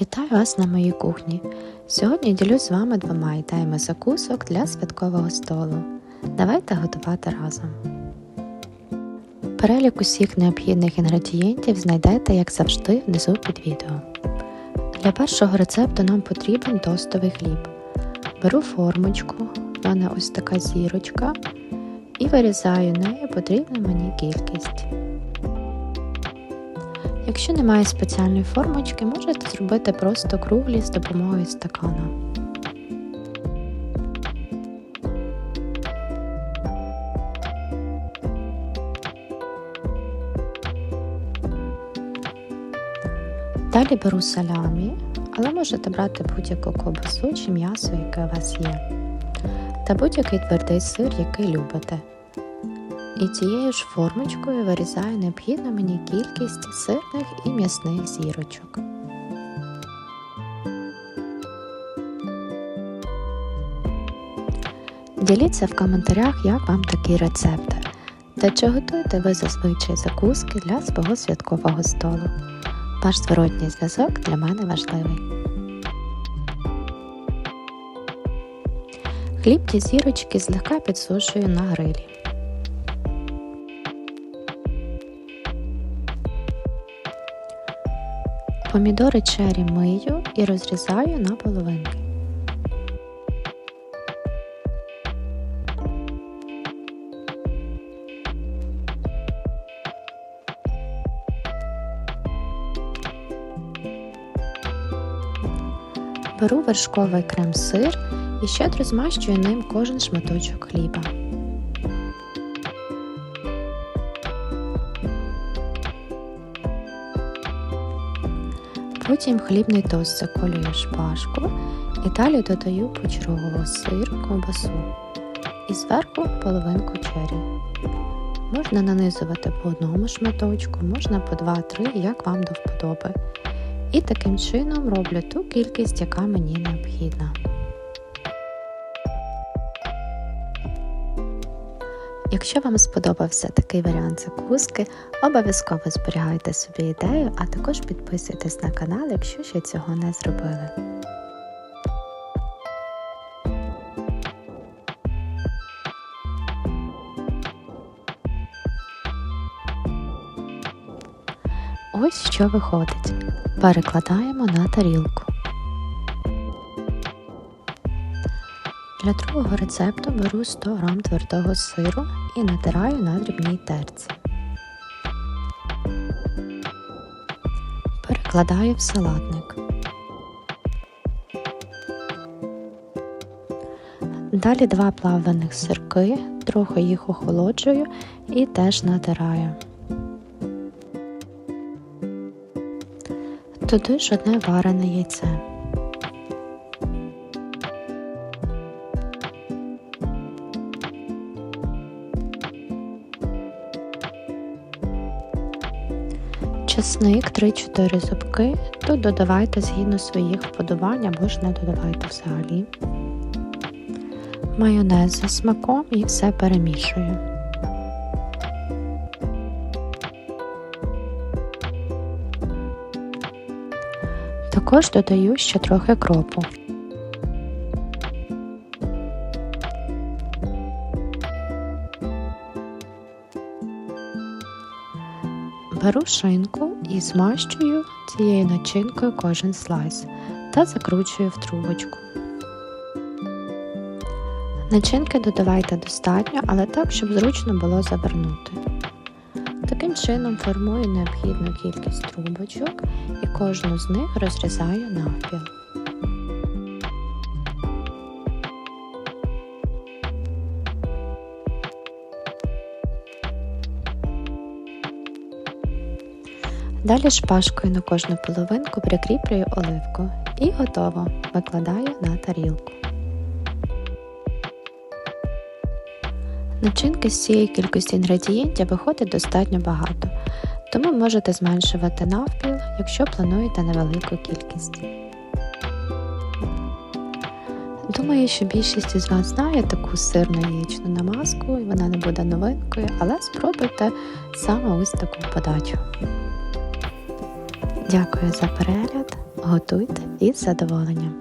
Вітаю вас на моїй кухні. Сьогодні ділюсь з вами двома ідеями закусок для святкового столу. Давайте готувати разом. Перелік усіх необхідних інгредієнтів знайдете, як завжди, внизу під відео. Для першого рецепту нам потрібен тостовий хліб. Беру формочку, в мене ось така зірочка, і вирізаю нею потрібну мені кількість. Якщо немає спеціальної формочки, можете зробити просто круглі з допомогою стакана. Далі беру салямі, але можете брати будь-яку ковбасу чи м'ясо, яке у вас є, та будь-який твердий сир, який любите. І цією ж формочкою вирізаю необхідну мені кількість сирних і м'ясних зірочок. Діліться в коментарях, як вам такі рецепти, та чи готуєте ви зазвичай закуски для свого святкового столу. Ваш зворотній зв'язок для мене важливий. Хліб ті зірочки злегка підсушую на грилі. Помідори чері мию і розрізаю на половинки. Беру вершковий крем-сир і щедро змащую ним кожен шматочок хліба. Потім хлібний тост заколюю шпажку і далі додаю почергово сир, ковбасу і зверху половинку чері. Можна нанизувати по одному шматочку, можна по 2-3, як вам до вподоби. І таким чином роблю ту кількість, яка мені необхідна. Якщо вам сподобався такий варіант закуски, обов'язково зберігайте собі ідею, а також підписуйтесь на канал, якщо ще цього не зробили. Ось що виходить. Перекладаємо на тарілку. Для другого рецепту беру 100 г твердого сиру і натираю на дрібній терці. Перекладаю в салатник. Далі два плавлених сирки, трохи їх охолоджую і теж натираю. Туди ж одне варене яйце. Чесник 3-4 зубки, тут додавайте згідно своїх вподобань або ж не додавайте взагалі. Майонез за смаком і все перемішую. Також додаю ще трохи кропу. Беру шинку і змащую цією начинкою кожен слайс та закручую в трубочку. Начинки додавайте достатньо, але так, щоб зручно було завернути. Таким чином формую необхідну кількість трубочок і кожну з них розрізаю навпіл. Далі шпажкою на кожну половинку прикріплюю оливку і готово викладаю на тарілку. Начинки з цієї кількості інгредієнтів виходить достатньо багато, тому можете зменшувати навпіл, якщо плануєте невелику кількість. Думаю, що більшість із вас знає таку сирну яєчну намазку, і вона не буде новинкою, але спробуйте саме ось таку подачу. Дякую за перегляд! Готуйте із задоволенням.